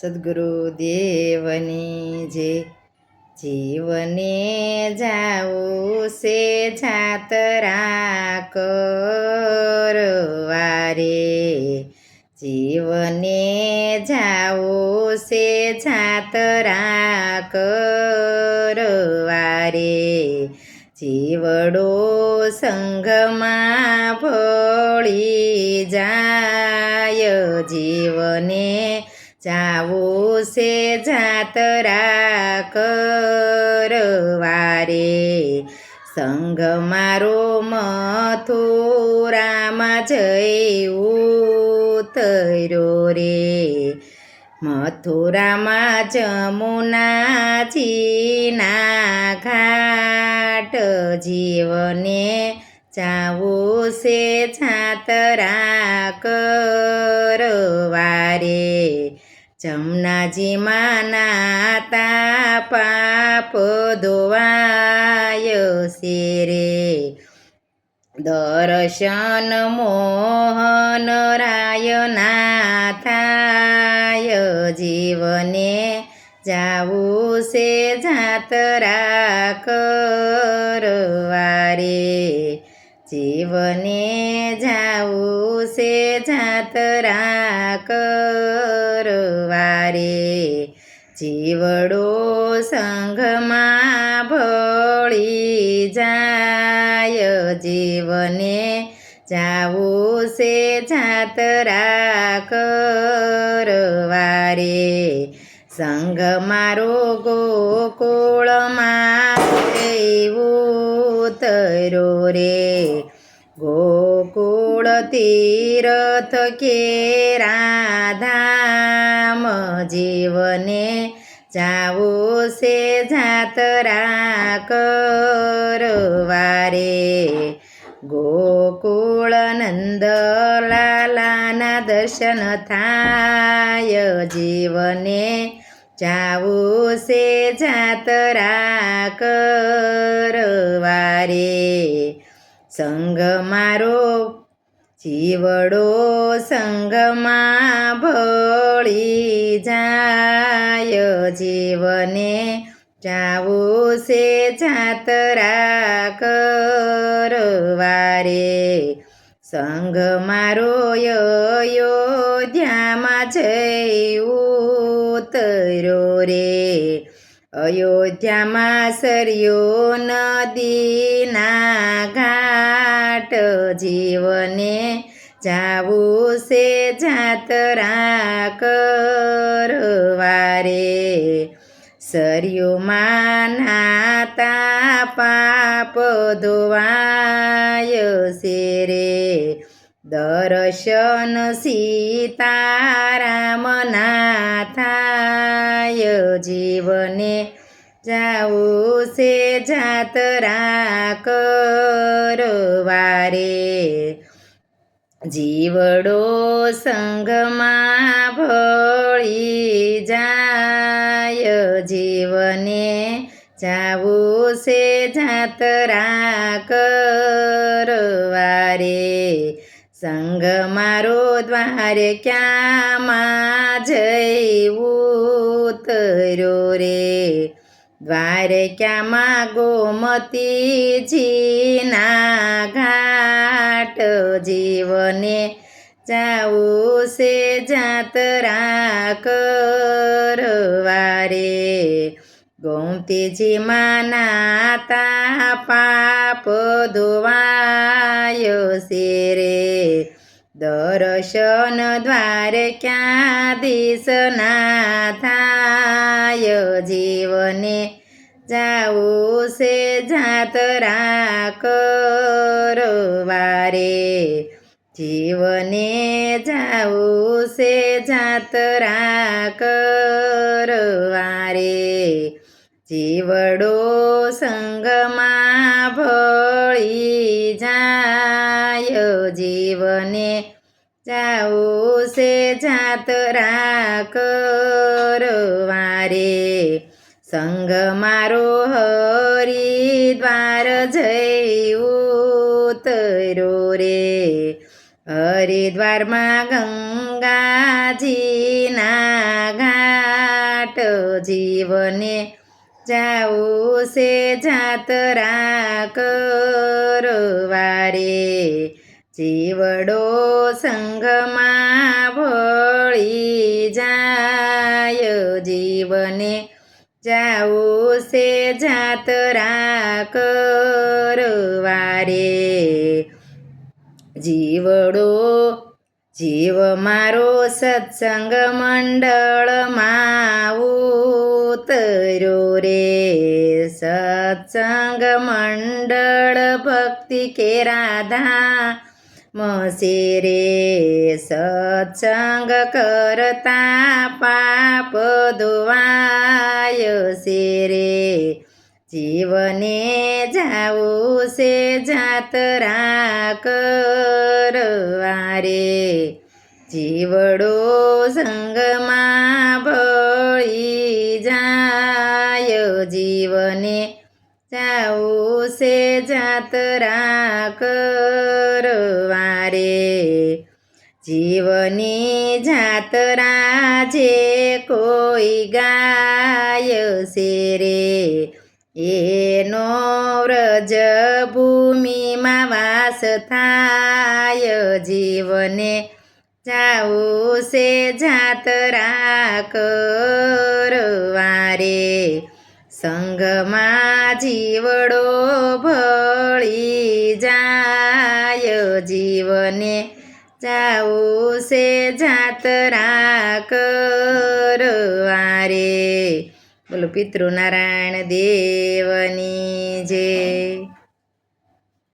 સદગુરુ દેવની જે જીવને જાવું છે જાતરા કરવારે. જીવને જાવું છે જાતરા કરવારે. જીવડો સંઘમાં ભળી જાય, જીવને જાવું છે જાતરા કરવારે. સંઘ મારો મથુરામાં જઈ ઉતર્યો રે. મથુરામાં જમુનાજીના ઘાટ જીવને જાવું છે છાતરા કરવારે. જમનાજી માનાતા પાપ ધોવાય શેરે. દર્શન મોહન રાયના થાય જીવને જાવું છે જાતરા કરવારે જીવને જાવું છે જાતરા કરવારે જીવડો સંઘમાં ભળી જાય જીવને જાવું છે જાતરા કરવારે સંગ મારો तीरथ के राधाम जीवने जाओ से जातरा करवारे। गोकुळनन्द लालाना दर्शन थाय जीवने जाओ से जातरा करवारे। संग मारो જીવડો સંગમાં ભળી જાય, જીવને જાવું છે જાતરા કરવારે. સંગ મારો અયોધ્યામાં જઈ ઉતર્યો રે. અયોધ્યામાં સરયો નદીના ઘાટ જીવને જાવું છે જાતરા કરવારે. સરયુમાં નાતા પાપ ધોવાય છે રે. દર્શન સીતારામના જીવને જાવું છે જાતરા કરવારે. જીવડો સંગમાં ભળી જાય, જીવને જાવું છે જાતરા કરવારે. સંગ મારો દ્વારે ક્યાંમાં જઈ ઉતર્યો રે દ્વારકામાં ગોમતીજીના ઘાટ જીવને જાવું છે જાતરા કરવારે ગોમતીજીમાં નાતા પાપ ધોવાયો છે રે દર્શન દ્વારકાધીશના થાય જીવને જાવું છે જાતરા કરવારે જીવને જાવું છે જાતરા કરવારે જીવડો સંગમાં જાતરા કરવારે સંગ મારો હરિદ્વાર જઈ ઉતર્યો રે. હરિદ્વારમાં ગંગાજીના ઘાટ જીવને જાવું છે જાતરા કરવારે જીવડો સંગમાં જીવને જાઓ છે જાતરા કરવારે. જીવડો, જીવ મારો સત્સંગ મંડળમાં ઉતર્યો રે. સત્સંગ મંડળ ભક્તિ કે રાધા મસે રે સત્સંગ કરતા પાપ ધોવાય છે રે જીવને જાવું છે જાતરા કરવારે જીવડો સંગમાં ભળી જાય જીવને જાવું છે જાતરા કરવારે જીવની જાતરા જે કોઈ ગાય છે રે એનો વ્રજ ભૂમિમાં વાસ થાય. જીવને જાવું છે જાતરા કરવારે સંઘમાં જીવડો ભળી જાય. જીવને જાવું છે જાતરા કરવારે બોલો પિતૃનારાયણ દેવની જય.